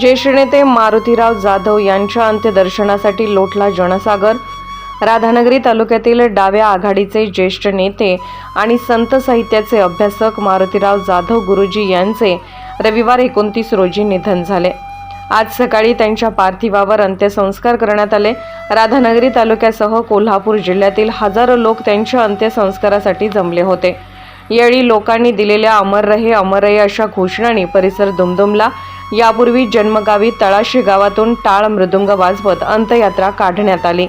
ज्येष्ठ नेते मारुतीराव जाधव यांच्या अंत्यदर्शनासाठी लोटला जनसागर. राधानगरी तालुक्यातील डाव्या आघाडीचे ज्येष्ठ नेते आणि संत साहित्याचे अभ्यासक मारुतीराव जाधव गुरुजी यांचे रविवार एकोणतीस रोजी निधन झाले. आज सकाळी त्यांच्या पार्थिवावर अंत्यसंस्कार करण्यात आले. राधानगरी तालुक्यासह कोल्हापूर जिल्ह्यातील हजारो लोक त्यांच्या अंत्यसंस्कारासाठी जमले होते. यावेळी लोकांनी दिलेल्या अमर रहे अमर रहे अशा घोषणांनी परिसर दुमदुमला. यापूर्वी जन्मगावी तळाशी गावातून टाळ मृदुंग वाजवत अंत्ययात्रा काढण्यात आली.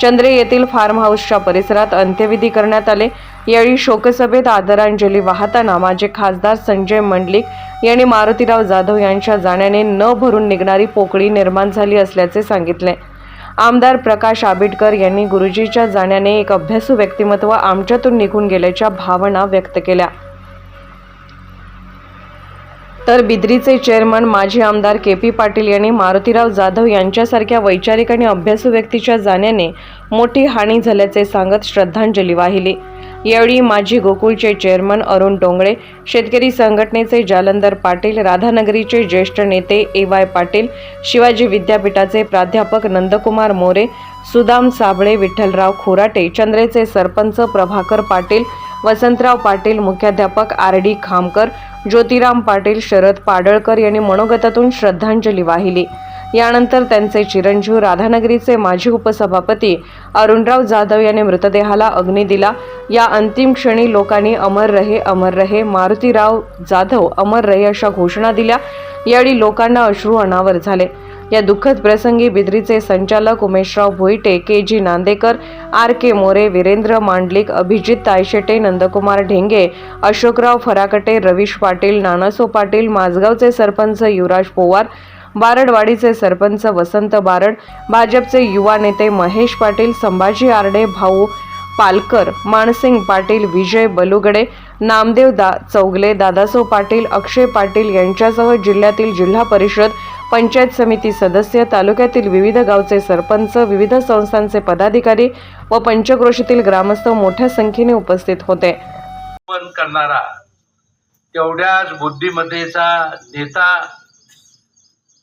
चंद्रे येथील फार्म हाऊसच्या परिसरात अंत्यविधी करण्यात आले. यावेळी शोकसभेत आदरांजली वाहताना माजी खासदार संजय मंडलिक यांनी मारुतीराव जाधव यांच्या जाण्याने न भरून निघणारी पोकळी निर्माण झाली असल्याचे सांगितले. आमदार प्रकाश आबिटकर यांनी गुरुजीच्या जाण्याने एक अभ्यासू व्यक्तिमत्व आमच्यातून निघून गेल्याच्या भावना व्यक्त केल्या. तर बिद्रीचे चेअरमन माजी आमदार के पी पाटील यांनी मारुतीराव जाधव यांच्यासारख्या वैचारिक आणि अभ्यासू व्यक्तीच्या जाण्याने मोठी हानी झाल्याचे सांगत श्रद्धांजली वाहिली. यावेळी माजी गोकुळचे चेअरमन अरुण डोंगळे शेतकरी संघटनेचे जालंधर पाटील राधानगरीचे ज्येष्ठ नेते ए वाय पाटील शिवाजी विद्यापीठाचे प्राध्यापक नंदकुमार मोरे सुदाम साबळे विठ्ठलराव खोराटे चंद्रेचे सरपंच प्रभाकर पाटील वसंतराव पाटील मुख्याध्यापक आर डी खामकर ज्योतिराम पाटील शरद पाडळकर यांनी मनोगतातून श्रद्धांजली वाहिली. यानंतर त्यांचे चिरंजीव राधानगरीचे माजी उपसभापती अरुणराव जाधव यांनी मृतदेहाला अग्नी दिला. या अंतिम क्षणी लोकांनी अमर रहे अमर रहे मारुतीराव जाधव अमर रहे अशा घोषणा दिल्या. यावेळी लोकांना अश्रू अनावर झाले. या दुःखद प्रसंगी बिद्रीचे संचालक Umeshrao Bhoite K G Nandekar R K More Virendra Mandlik Abhijit Tayshete Nandkumar Dhenge Ashokrao Farakte Ravish Patil Nanaso Patil माझगावचे सरपंच युवराज पोवार बारडवाडीचे सरपंच वसंत बारड भाजपचे युवा नेते महेश पाटील संभाजी आरडे भाऊ पालकर मानसिंग पाटील विजय बलुगडे नामदेव दा चौगले दादासो पाटील अक्षय पाटील यांच्यासह जिल्ह्यातील जिल्हा परिषद पंचायत समिती सदस्य तालुक्यातील विविध गावचे सरपंच विविध संस्थांचे पदाधिकारी व पंचक्रोशीतील ग्रामस्थ मोठ्या संख्येने उपस्थित होते. करणारा तेवढ्याच बुद्धिमत्तेचा नेता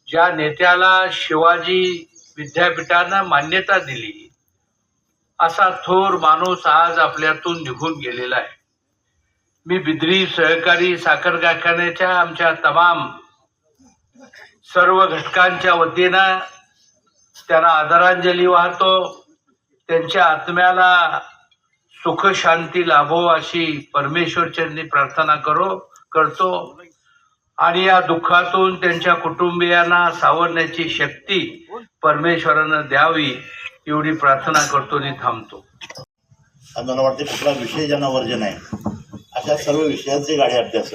ज्या नेत्याला शिवाजी विद्यापीठानं मान्यता दिली असा थोर माणूस आज आपल्यातून निघून गेलेला आहे. मी बिद्री सहकारी साखर कारखान्याच्या आमच्या तमाम सर्व घटकांच्या वतीनं त्यांना आदरांजली वाहतो. त्यांच्या आत्म्याला सुख शांती लाभो अशी परमेश्वरचरणी प्रार्थना करो करतो. आणि या दुःखातून त्यांच्या कुटुंबियांना सावरण्याची शक्ती परमेश्वरानं द्यावी एवढी प्रार्थना करतो आणि थांबतो. मला वाटते कुठला विषय ज्यांना वर्जन आहे अशा सर्व विषयांची गाडी अभ्यास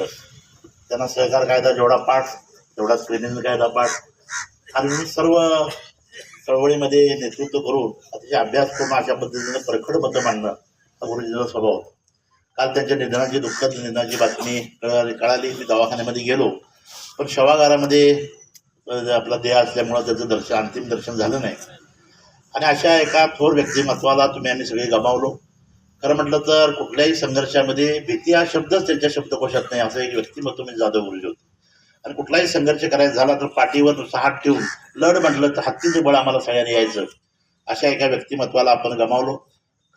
त्यांना सहकार कायदा जेवढा पाठ एवढा स्क्रीनिंग कायदा पाठ. आणि मी सर्व चळवळीमध्ये नेतृत्व करून अतिशय अभ्यास करून अशा पद्धतीने प्रखड मतं मांडणं हा गुरुजीचा स्वभाव होता. काल त्यांच्या निधनाची दुःखद निधनाची बातमी कळाली कळाली. मी दवाखान्यामध्ये गेलो. पण शवागारामध्ये आपला देह असल्यामुळं त्याचं दर्शन अंतिम दर्शन झालं नाही. आणि अशा एका थोर व्यक्तिमत्वाला तुम्ही आम्ही सगळे गमावलो. खरं म्हटलं तर कुठल्याही संघर्षामध्ये भीती हा शब्दच त्यांच्या शब्दकोशात नाही. असं एक व्यक्तिमत्व म्हणजे जाधव गुरुजी होतं. आणि कुठलाही संघर्ष करायचा झाला तर पाठीवर नुसतं हात ठेवून लढ म्हटलं तर हत्तीचं बळ आम्हाला सगळ्यांनी यायचं. अशा एका व्यक्तिमत्वाला आपण गमावलो.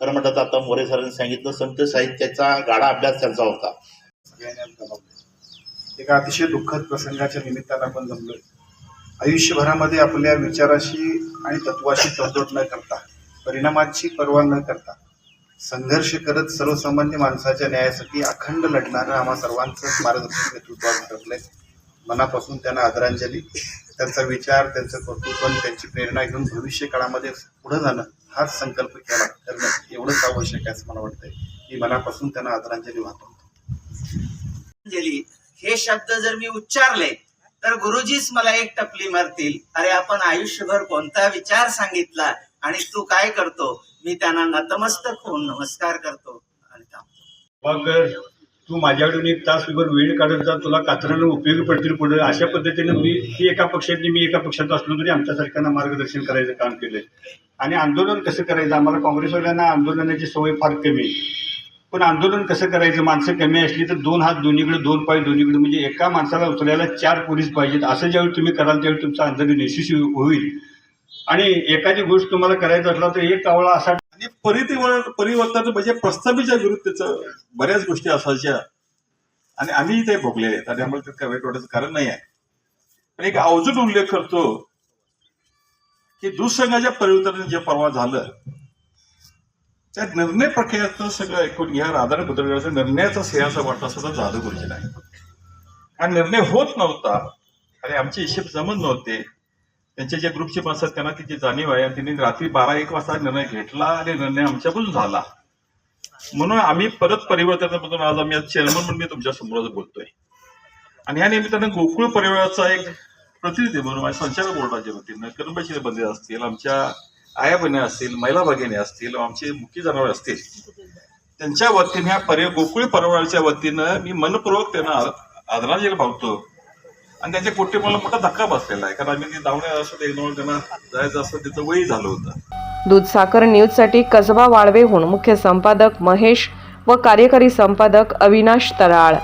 खरं म्हटलं तर आता मोरे सरांनी सांगितलं संत साहित्याचा गाढा अभ्यास त्यांचा होता. सगळ्यांनी एका अतिशय दुःखद प्रसंगाच्या निमित्तानं आपण जमलोय. आयुष्यभरामध्ये आपल्या विचाराशी आणि तत्वाशी तडजोड न करता परिणामाची पर्वा न करता संघर्ष करत सर्वसामान्य माणसाच्या न्यायासाठी अखंड लढणारं आम्हा सर्वांचं मार्गदर्शक नेतृत्वात ठरलंय. मनापासून त्यांना आदरांजली. त्यांचा विचार त्यांचं कर्तृत्व आणि त्यांची प्रेरणा घेऊन भविष्य काळामध्ये पुढे जाणं हाच संकल्प केला. करणं एवढंच आवश्यक आहे असं मला वाटतंय. मी मनापासून त्यांना आदरांजली वाहतो. अंजली हे शब्द जर मी उच्चारले तर गुरुजीच मला एक टपली मारतील. अरे आपण आयुष्यभर कोणता विचार सांगितला आणि तू काय करतो? मी त्यांना नतमस्तक होऊन नमस्कार करतो आणि थांबतो. मग तू माझ्याकडून एक तासभर वेळ काढत जा तुला कात्रानं उपयोगी पडतील पुढे. अशा पद्धतीने मी ती एका पक्षातली मी एका पक्षात असलो तरी आमच्यासारख्यांना मार्गदर्शन करायचं काम केलंय. आणि आंदोलन कसं करायचं? आम्हाला काँग्रेसवाल्यांना आंदोलनाची सवय फार कमी आहे. पण आंदोलन कसं करायचं? माणसं कमी असली तर दोन हात दोन्हीकडे दोन पाय दोन्हीकडे म्हणजे एका माणसाला उचलायला चार पोलीस पाहिजेत. असं ज्यावेळी तुम्ही कराल त्यावेळी तुमचं आंदोलन यशस्वी होईल. आणि एखादी गोष्ट तुम्हाला करायचं असला तर एक कावळा असा आणि परिवर्तन परिवर्तन म्हणजे प्रस्तावीच्या विरुद्धच बऱ्याच गोष्टी असायच्या. आणि आम्ही ते भोगलेले आहेत. आणि आम्हाला त्यात वाईट वाटायचं कारण नाही आहे. पण एक अवजून उल्लेख करतो की दुसंघाच्या परिवर्तन जे परवा झालं त्या निर्णय प्रक्रियाचं सगळं ऐकून घ्या राधार बुद्रगडाचा निर्णयाचा सिंहाचा वाटा सुद्धा जादूगुरुजी नाही. हा निर्णय होत नव्हता. आणि आमची हिशेब जमत नव्हते. त्यांच्या ज्या ग्रुपचे माणसं आहेत त्यांना तिची जाणीव आहे आणि त्यांनी रात्री बारा एक वाजता निर्णय घेतला आणि निर्णय आमच्याकडून झाला. म्हणून आम्ही परत परिवर्तनामधून आज आम्ही चेअरमन म्हणून मी तुमच्यासमोर बोलतोय. आणि ह्या निमित्तानं गोकुळ परिवाराचा एक प्रतिनिधी म्हणून माझ्या संचालक बोर्डाच्या वतीनं कर्मचारी बंदे असतील आमच्या आया बहिणी असतील महिला भगिनी असतील आमचे मुख्य जनावर असतील त्यांच्या वतीने ह्या परि गोकुळ परिवाराच्या वतीनं मी मनपूर्वक त्यांना आदरांजली भावतो आणि त्यांच्या कुठे मला मोठा धक्का बसलेला आहे. कारण आम्ही ते धावणे असं दोन त्यांना जायचं असं त्याचं वय झालं होतं. दूध दूधसागर न्यूजसाठी कसबा वाळवेहून मुख्य संपादक महेश व कार्यकारी संपादक अविनाश तराळ.